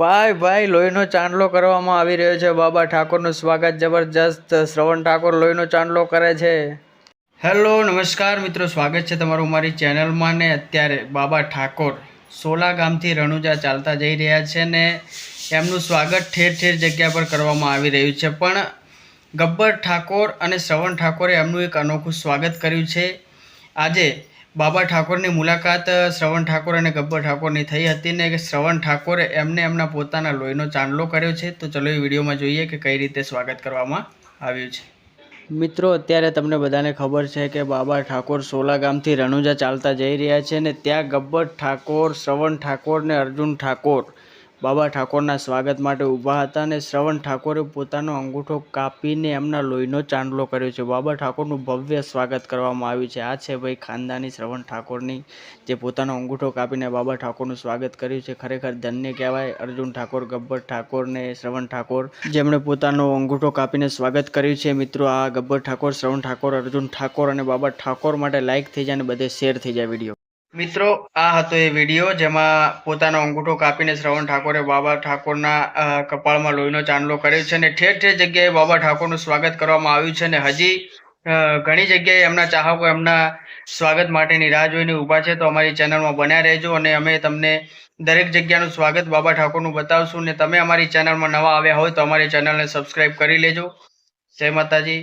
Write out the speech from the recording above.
ભાઈ ભાઈ, લોહીનો ચાંદલો કરવામાં આવી રહ્યો છે. બાબા ઠાકોરનું સ્વાગત જબરજસ્ત. શ્રવણ ઠાકોર લોહીનો ચાંદલો કરે છે. હેલો, નમસ્કાર મિત્રો. સ્વાગત છે તમારું મારી ચેનલમાં ને અત્યારે બાબા ઠાકોર સોલા ગામથી રણુજા ચાલતા જઈ રહ્યા છે ને એમનું સ્વાગત ઠેર ઠેર જગ્યા પર કરવામાં આવી રહ્યું છે. પણ ગબ્બર ઠાકોર અને શ્રવણ ઠાકોરે એમનું એક અનોખું સ્વાગત કર્યું છે. આજે બાબા ઠાકોરની મુલાકાત શ્રવણ ઠાકોર અને ગબ્બર ઠાકોરની થઈ હતી ને કે શ્રવણ ઠાકોરે એમને એમના પોતાના લોહીનો ચાંદલો કર્યો છે. તો ચલો એ વિડીયોમાં જોઈએ કે કઈ રીતે સ્વાગત કરવામાં આવ્યું છે. મિત્રો, અત્યારે તમને બધાને ખબર છે કે બાબા ઠાકોર સોલા ગામથી રણુજા ચાલતા જઈ રહ્યા છે ને ત્યાં ગબ્બર ઠાકોર, શ્રવણ ઠાકોર ને અર્જુન ઠાકોર બાબા ઠાકોરના સ્વાગત માટે ઊભા હતા અને શ્રવણ ઠાકોરે પોતાનો અંગૂઠો કાપીને એમના લોહીનો ચાંદલો કર્યો છે. બાબા ઠાકોરનું ભવ્ય સ્વાગત કરવામાં આવ્યું છે. આ છે ભાઈ ખાનદાની, શ્રવણ ઠાકોરની જે પોતાનો અંગૂઠો કાપીને બાબા ઠાકોરનું સ્વાગત કર્યું છે. ખરેખર ધન્ય કહેવાય અર્જુન ઠાકોર, ગબ્બર ઠાકોર ને શ્રવણ ઠાકોર. જેમણે પોતાનો અંગૂઠો કાપીને સ્વાગત કર્યું છે. મિત્રો, આ ગબ્બર ઠાકોર, શ્રવણ ઠાકોર, અર્જુન ઠાકોર અને બાબા ઠાકોર માટે લાઇક થઈ જાય અને બધે શેર થઈ જાય વીડિયો મિત્રો, આ હતો એ વીડિયો જેમાં પોતાનો અંગૂઠો કાપીને શ્રવણ ઠાકોરે બાબા ઠાકોરના કપાળમાં લોહીનો ચાંદલો કર્યો છે અને ઠેર ઠેર જગ્યાએ બાબા ઠાકોરનું સ્વાગત કરવામાં આવ્યું છે અને હજી ઘણી જગ્યાએ એમના ચાહકો એમના સ્વાગત માટેની રાહ જોઈને ઊભા છે. તો અમારી ચેનલમાં બન્યા રહેજો અને અમે તમને દરેક જગ્યાનું સ્વાગત બાબા ઠાકોરનું બતાવશું. ને તમે અમારી ચેનલમાં નવા આવ્યા હોય તો અમારી ચેનલને સબસ્ક્રાઈબ કરી લેજો. જય માતાજી.